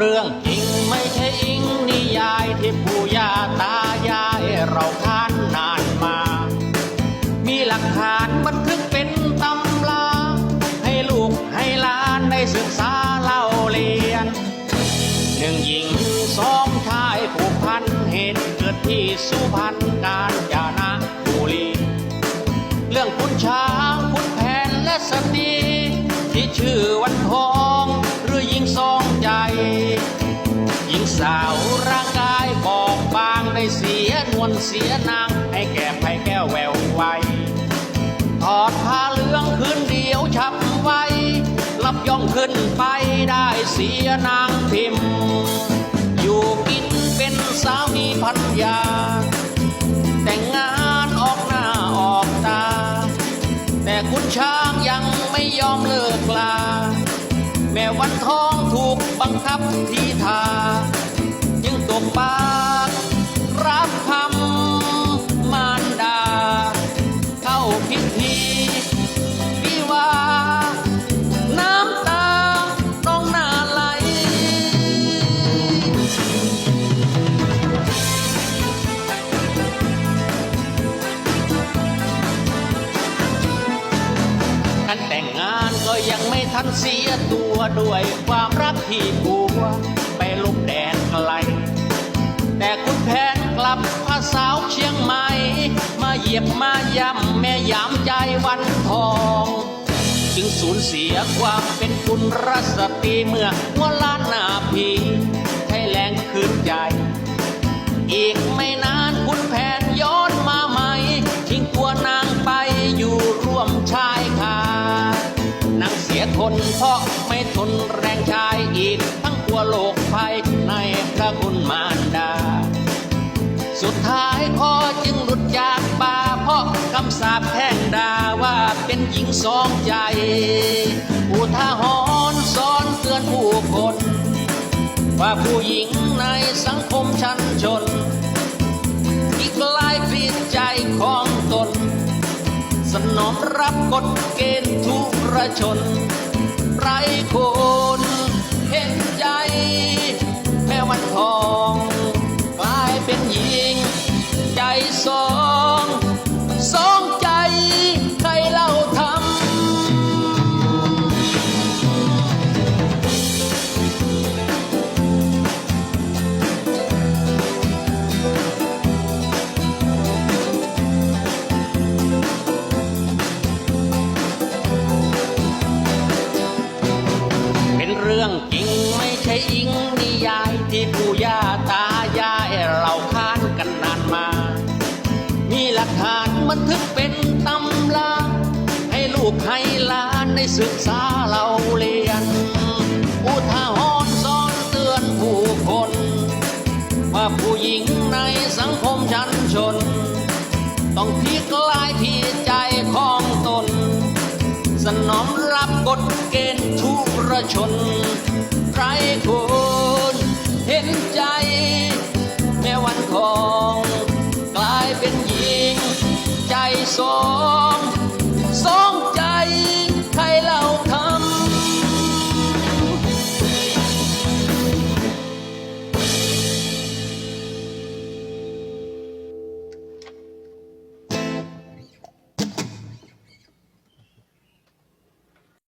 เรื่องจริงไม่ใช่อิงนิยายที่ปู่ย่าตายายเราค้านนานมา มีหลักฐานบันทึกเป็นตำราให้ลูกให้หลานได้ศึกษาเล่าเรียนหนึ่งหญิงสองชายผูกพันเหตุเกิดที่สุพรรณกาญ สาวร่างกายบอบบางได้เสียนวลเสียนางให้แก่ไผ่แก้วแววไวถอดผ้าเหลืองคืนเดียวฉับไวรับย่องขึ้นไปได้เสียนางพิมพ์ อยู่กินเป็นสามีพันยา แต่งงานออกหน้าออกตา แต่คุณช้างยังไม่ยอมเลิกลา แม่วันทองถูกบังคับทีทา ยังไม่ทันเสียตัวด้วยความรักที่ผัว ไปลุกแดนไกล แต่คุณแผนกลับพาสาวเชียงใหม่ มาเหยียบมาย่ำแม่ยามใจวันทอง จึงสูญเสียความเป็นคุณรัสตีเมื่อหัวล้านหน้าพีให้แรงคืนใจ อีกไม่ เสียทนเพราะไม่ทนแรงชายอีก ทั้งกลัวโลกภัยในพระคุณมารดา สุดท้ายคอจึงหลุดจากป่าเพราะคำสาปแท่งดาว่าเป็นหญิงสองใจอุทาหรณ์สอนเตือนผู้คน ว่าผู้หญิงในสังคมชั้นชน อีกลายผิดใจของตน สนองรับกฎเกณฑ์ทุรชน คน ปู่ย่าตายายเราค้านกันนานมา มีหลักฐานบันทึกเป็นตำราให้ลูกให้หลานได้ศึกษาเราเรียน อุทาหรณ์สอนเตือนผู้คน ว่าผู้หญิงในสังคมชั้นชน ต้องพลิกลายที่ใจของตน สนอมรับกฎเกณฑ์ทุกระชนไรคนเห็นใจ แม่วันทอง กลายเป็นหญิงใจสอง